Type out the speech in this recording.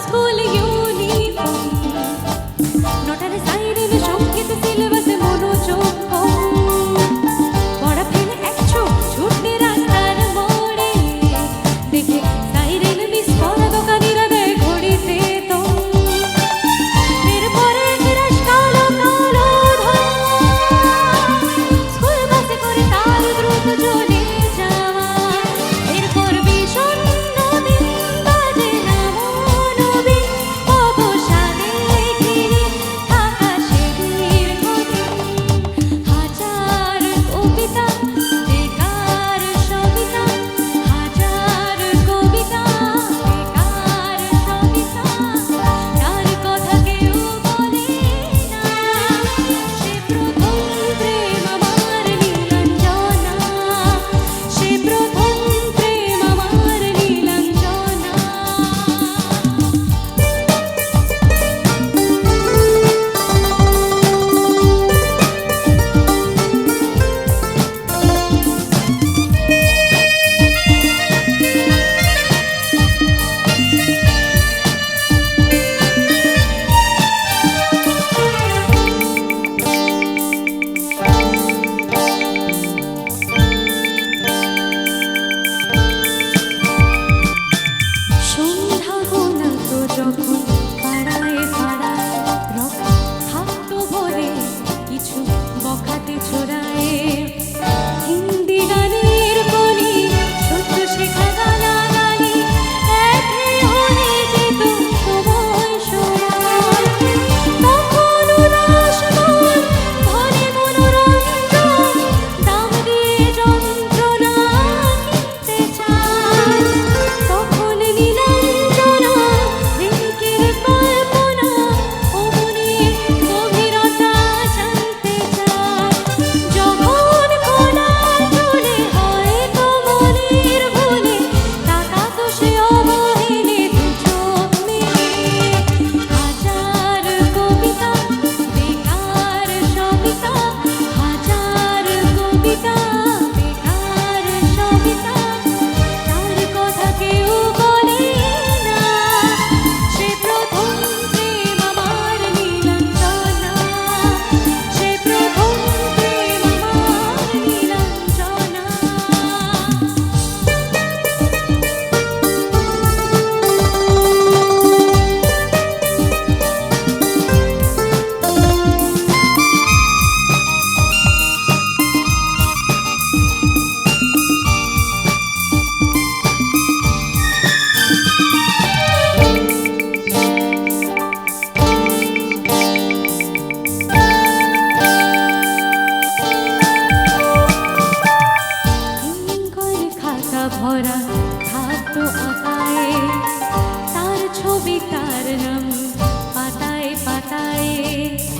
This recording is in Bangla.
school আশা ভরা থাকতো আকায়ে তার ছবি তার নাম পাতায় পাতায়।